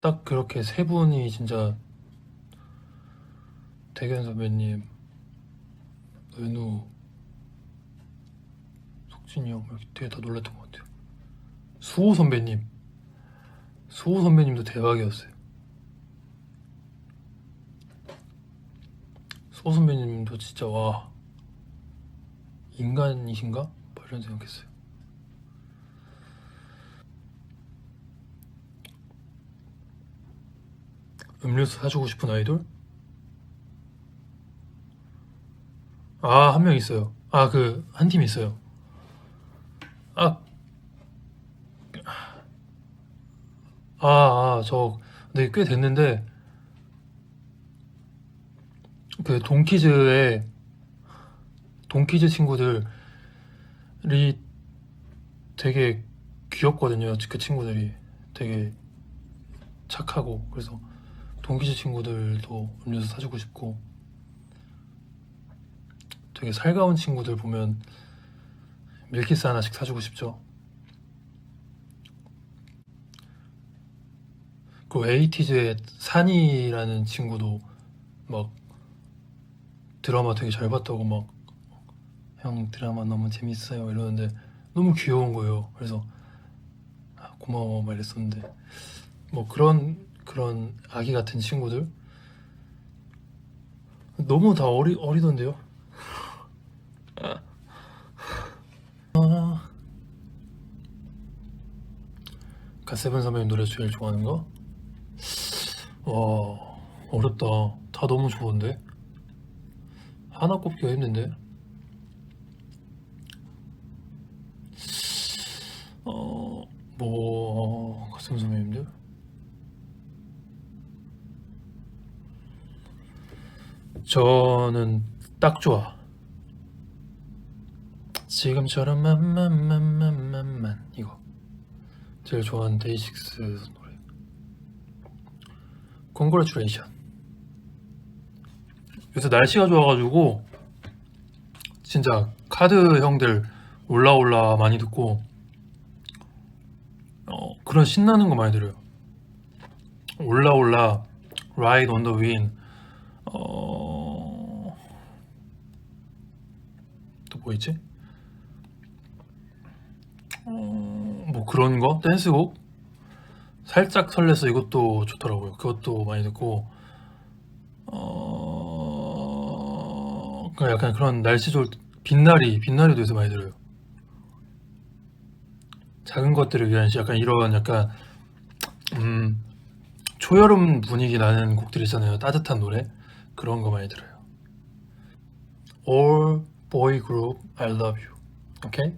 딱 그렇게 세 분이 진짜 대견 선배님, 은우, 석진이 형 이렇게 되게 다 놀랐던 것 같아요. 수호 선배님, 수호 선배님도 대박이었어요. 수호 선배님도 진짜 와 인간이신가? 뭐 이런 생각했어요. 음료수 사주고 싶은 아이돌? 아, 한 명 있어요. 아, 그, 한 팀 있어요. 아, 아, 아, 저, 네, 꽤 됐는데, 그, 동키즈의, 동키즈 친구들이 되게 귀엽거든요. 그 친구들이 되게 착하고, 그래서, 동키즈 친구들도 음료수 사주고 싶고 되게 살가운 친구들 보면 밀키스 하나씩 사주고 싶죠. 그 에이티즈의 산이라는 친구도 막 드라마 되게 잘 봤다고 막 형 드라마 너무 재밌어요 이러는데 너무 귀여운 거예요. 그래서 아, 고마워 막 이랬었는데 뭐 그런 그런 아기 같은 친구들 너무 다 어리 어리던데요. 아, 갓세븐 선배님 노래 제일 좋아하는 거? 와 어렵다. 다 너무 좋은데 하나 꼽기가 힘든데. 어뭐 갓세븐 선배님들? 저는 딱 좋아. 지금처럼 만만만만만만 이거 제일 좋아하는 데이식스 노래. Congratulation. 요새 날씨가 좋아가지고 진짜 카드 형들 올라올라 많이 듣고 어, 그런 신나는 거 많이 들어요. 올라올라, Ride on the Wind, 어... 또 뭐 있지? 어... 뭐 그런 거? 댄스곡? 살짝 설레서 이것도 좋더라고요. 그것도 많이 듣고 어... 그냥 약간 그런 날씨 좋을 때 빛나리, 빛나리도 요새 많이 들어요. 작은 것들을 위한 시- 약간 이런 약간 음 초여름 분위기 나는 곡들 있잖아요. 따뜻한 노래. 그런 거 많이 들어요. All boy group I love you. 오케이?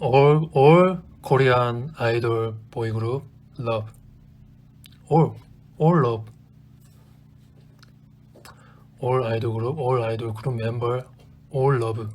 All all Korean idol boy group love. All all love. All idol group, all idol group member, all love.